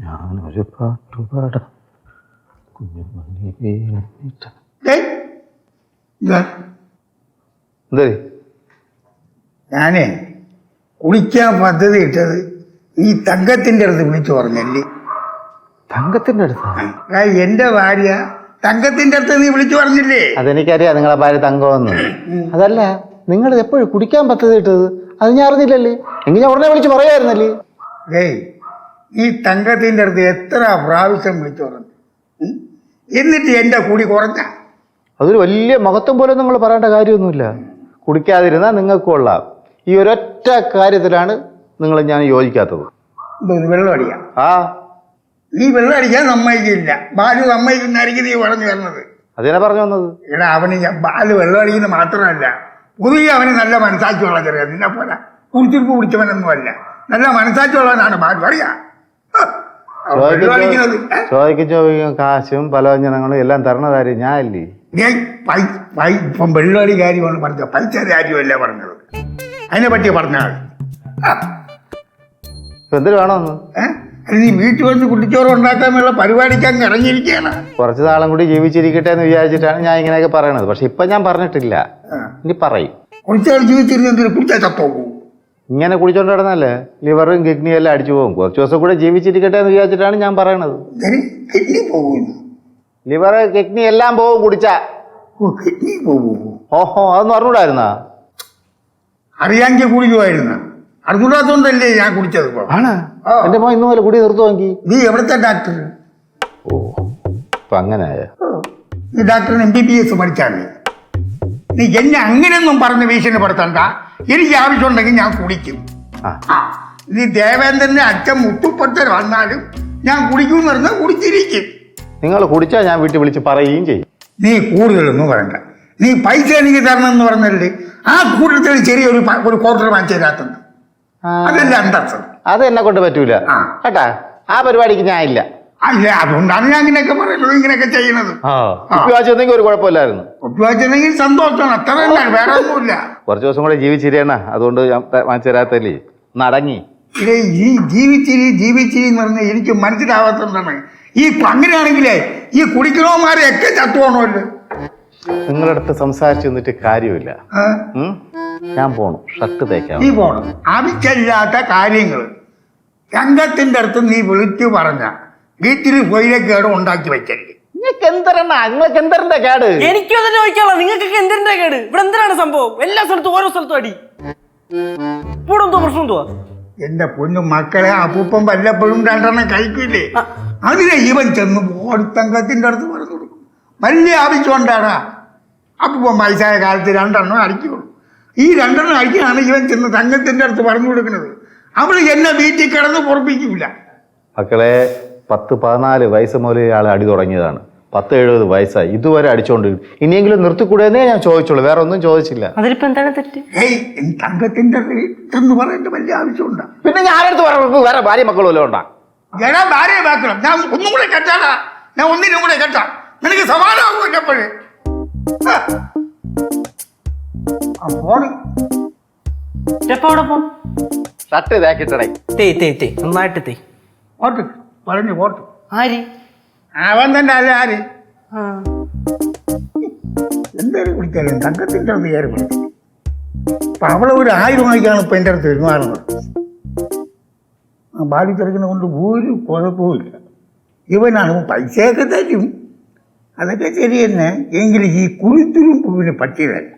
ഞാനൊരു പാട്ടു പാടാം. കുഞ്ഞുമണി എന്തേ? ഞാനേ കുളിക്കാൻ പദ്ധതി ഇട്ടത് ഈ തങ്കത്തിന്റെ അടുത്ത് വിളിച്ചു പറഞ്ഞല്ലേ തങ്കത്തിന്റെ അടുത്ത്? എന്റെ ഭാര്യ തങ്കത്തിന്റെ അടുത്ത് നീ വിളിച്ചു പറഞ്ഞില്ലേ? അതെനിക്കറിയാം നിങ്ങളെ ഭാര്യ തങ്കമെന്ന്. അതല്ല നിങ്ങൾ എപ്പോഴും കുടിക്കാൻ പദ്ധതി ഇട്ടത്? അത് ഞാൻ അറിഞ്ഞില്ലല്ലേ? എങ്കിൽ ഞാൻ ഉടനെ വിളിച്ച് പറയായിരുന്നല്ലേ ഏയ് ഈ തങ്കത്തിന്റെ അടുത്ത് എത്ര പ്രാവശ്യം വിളിച്ചു പറഞ്ഞു? എന്നിട്ട് എന്റെ കൂടി കുറഞ്ഞ? അതൊരു വലിയ മഹത്വം പോലെ നിങ്ങൾ പറയേണ്ട കാര്യമൊന്നുമില്ല. കുടിക്കാതിരുന്നാൽ നിങ്ങൾക്ക് കൊള്ളാം. ഈ ഒരൊറ്റ കാര്യത്തിലാണ് നിങ്ങൾ ഞാൻ യോജിക്കാത്തത്. വെള്ളം അടിക്കാം ആ. നീ വെള്ളം അടിക്കാൻ സമ്മതിക്കില്ല. ബാലു സമ്മതിക്കുന്നതായിരിക്കും നീ പറഞ്ഞു വരുന്നത് അതിനെ പറഞ്ഞു വന്നത് എടാ അവന് ബാലു ബാൽ വെള്ളം അടിക്കുന്നത് മാത്രമല്ല പൊതുവെ അവന് നല്ല മനസ്സാക്കിയുള്ള ചെറിയ നിന്നെ പോലെ കുടിച്ചിരിപ്പ് പിടിച്ചവനൊന്നുമല്ല. നല്ല മനസ്സാക്കിയുള്ളവനാണ് ബാലു അറിയാം? ചോദിക്കും കാശും പലവ്യഞ്ജനങ്ങളും എല്ലാം തരണതാര് ഞാൻ അല്ലേ? ഞാൻ ഇപ്പം വെള്ളമടി കാര്യമാണ് പറഞ്ഞത്. പൈസ കാര്യമല്ല പറഞ്ഞത്. അതിനെ പറ്റി പറഞ്ഞാൽ എന്തിനു വേണമെന്ന്? നീ വീട്ടിൽ വന്ന് കുട്ടിച്ചോറ് ഉണ്ടാക്കാനുള്ള പരിപാടിക്ക് അങ്ങ് ഇറങ്ങിയിരിക്കുകയാണ്. കുറച്ച് നാളും കൂടി ജീവിച്ചിരിക്കട്ടെ എന്ന് വിചാരിച്ചിട്ടാണ് ഞാൻ ഇങ്ങനെയൊക്കെ പറയണത്. പക്ഷെ ഇപ്പൊ ഞാൻ പറഞ്ഞിട്ടില്ല. ഇനി പറയും. കുറച്ചാൾ ജീവിച്ചിരുന്നെങ്കിൽ കുട്ടിയെ ചത്തോക്കൂ ഇങ്ങനെ കുടിച്ചോണ്ട് കിടന്നല്ലേ ലിവറും കിഡ്നിയും എല്ലാം അടിച്ചു പോകും. കുറച്ച് ദിവസം കൂടെ ജീവിച്ചിരിക്കട്ടെ എന്ന് വിചാരിച്ചിട്ടാണ് ഞാൻ പറയണത്. കിഡ്നി പോകുന്നു. ലിവർ കിഡ്നി എല്ലാം പോകും കുടിച്ചാ. കിഡ്നി പോകുമോ? ഓഹോ അതൊന്നും അറിഞ്ഞൂടായിരുന്നാ? അറിയാമെങ്കിൽ കുടിക്കുമായിരുന്ന. അറിഞ്ഞൂടാത്തോണ്ടല്ലേ ഞാൻ കുടിച്ചത് ഇപ്പോൾ ആണ്? ആ. എന്റെ മോൻ ഇന്ന് പോലെ കുടി നിർത്തുവാങ്കി നീ എവിടുത്തെ ഡാക്ടർ? ഓ അപ്പൊ അങ്ങനെ ആയ? നീ ഡാക്ടറിന് എം ബി ബി എസ് പഠിച്ചാൽ നീ എന്നെ അങ്ങനെയൊന്നും പറഞ്ഞ് ഭീഷണിപ്പെടുത്തണ്ട. എനിക്ക് ആവശ്യമുണ്ടെങ്കിൽ ഞാൻ കുടിക്കും. നീ ദേവേന്ദ്രന്റെ അച്ഛൻ മുട്ടുപൊട്ടൽ വന്നാലും ഞാൻ കുടിക്കും പറഞ്ഞാൽ കുടിച്ചിരിക്കും. നിങ്ങൾ കുടിച്ചാൽ ഞാൻ വീട്ടിൽ വിളിച്ച് പറയുകയും ചെയ്യും. നീ കൂടുതലൊന്നും പറയണ്ട. നീ പൈസ എനിക്ക് തരണം എന്ന് പറഞ്ഞല്ലേ? ആ കൂട്ടത്തിൽ ചെറിയൊരു ഒരു ക്വാർട്ടർ വാങ്ങിച്ചു തരാത്തുണ്ട് അതല്ല അന്തസ്സം അത് എന്നെ കൊണ്ട് പറ്റൂല. കേട്ടാ? ആ പരിപാടിക്ക് ഞാൻ ഇല്ല. അല്ല അതുകൊണ്ടാണ് ഞാൻ ഇങ്ങനെയൊക്കെ പറയുന്നത്. ഇങ്ങനെയൊക്കെ ചെയ്യണത് ആ ഒരു കുഴപ്പമില്ലായിരുന്നു. ഒപ്പിവെച്ചെങ്കിൽ സന്തോഷമാണ്. അത്രയല്ല വേറെ ഒന്നുമില്ല. കുറച്ച് ദിവസം കൂടെ ജീവിച്ചിരിയണ അതുകൊണ്ട് ഞാൻ വാങ്ങിച്ചു തരാത്തല്ലേ നടങ്ങി. ഈ ജീവിച്ചിരി ജീവിച്ചിരി എന്ന് പറഞ്ഞാൽ എനിക്ക് മനസ്സിലാവാത്തതാണ് ഈ അങ്ങനെയാണെങ്കിലേ ഈ കുടിക്കണോമാരെയൊക്കെ ചത്തുപോണമല്ലോ നിങ്ങളുടെ അടുത്ത് സംസാരിച്ചു നിന്നിട്ട് കാര്യമില്ല. ഞാൻ പോണു. ഷർട്ട് തേക്കാം നീ പോണം. ആവശ്യമില്ലാത്ത കാര്യങ്ങൾ രംഗത്തിന്റെ അടുത്ത് നീ വിളിച്ചു പറഞ്ഞ. വീട്ടിൽ പൊയിലക്കേട് ഉണ്ടാക്കി വെക്കല്ലേ നിങ്ങൾക്ക് എന്തരണ്ണ? നിങ്ങൾക്ക് എന്തരണ്ട കേട്? എനിക്കും അതിനെ ചോദിക്കാനുള്ള നിങ്ങൾക്കൊക്കെ എന്തിന്റെ കേട്? ഇവിടെ എന്തിനാണ് സംഭവം? എല്ലാ സ്ഥലത്തും ഓരോ സ്ഥലത്തും അടി. ഇവിടെ എന്തോ പ്രശ്നം എന്തുവാ? എന്റെ പൊന്നു മക്കളെ അപ്പൂപ്പൻ വല്ലപ്പോഴും രണ്ടെണ്ണം കഴിക്കില്ലേ അതിനെ ഇവൻ ചെന്ന് ഓടുത്തങ്കത്തിന്റെ അടുത്ത് പറഞ്ഞു കൊടുക്കും. വലിയ ആവശ്യം അപ്പൂപ്പം അപ്പൂപ്പൻ വയസ്സായ കാലത്ത് രണ്ടെണ്ണം അടിക്കുള്ളൂ. ഈ രണ്ടെണ്ണം അടിക്കാനാണ് ഇവൻ ചെന്ന് തങ്കത്തിന്റെ അടുത്ത് പറഞ്ഞു കൊടുക്കുന്നത്. അവൾ എന്നെ വീട്ടിൽ കിടന്ന് പൊറപ്പിക്കില്ല മക്കളെ പത്ത് പതിനാല് വയസ്സ് മുതൽ ഇയാൾ അടി തുടങ്ങിയതാണ്. പത്ത് എഴുപത് വയസ്സായി. ഇതുവരെ അടിച്ചോണ്ട് ഇനിയെങ്കിലും നിർത്തിക്കൂടെന്നേ ഞാൻ ചോദിച്ചോളൂ വേറെ ഒന്നും ചോദിച്ചില്ല. അതിലിപ്പോ എന്താണ് തെറ്റ്? ഏയ് ഈ തങ്കത്തിന്റെ അടുത്ത് പറയേണ്ട വലിയ ആവശ്യമുണ്ടാ. പിന്നെ ഞാൻ അടുത്ത് പറഞ്ഞു വേറെ ഭാര്യ മക്കളും ഉണ്ടാ? ഞാൻ ഭാര്യയെ മക്കളും ഞാൻ ഒന്നും കൂടെ കെട്ടാടാ ഞാൻ ഒന്നിനും കൂടെ കെട്ടാം. നിനക്ക് സമാധാനം എപ്പോഴേ. ഫോണ് എപ്പോ അവിടെ പോ? ഷർട്ട് ഇതാക്കിട്ടടേ തേ തേ തേ നന്നായിട്ട് തേ. ഓട്ട് പറഞ്ഞു ഓട്ട് ആരി അവൻ തന്നെ അല്ല ആര് ആ. എന്തായാലും കുടിക്കാലും തങ്കത്തിന്റെ അടുത്ത് കയറി വിളിക്കും അപ്പൊ അവളെ ഒരു ആയിരം വാങ്ങിക്കാണ് ഇപ്പൊ എന്റെ അടുത്ത് പെരുമാറുന്നത് ആ ബാലി തിരക്കിനെ കൊണ്ട് ഒരു കുഴപ്പമില്ല ഇവനാണ് പൈസയൊക്കെ തരും അതൊക്കെ ശരി തന്നെ എങ്കിലും ഈ കുളിത്തുരും പൂവിന് പറ്റിയതല്ല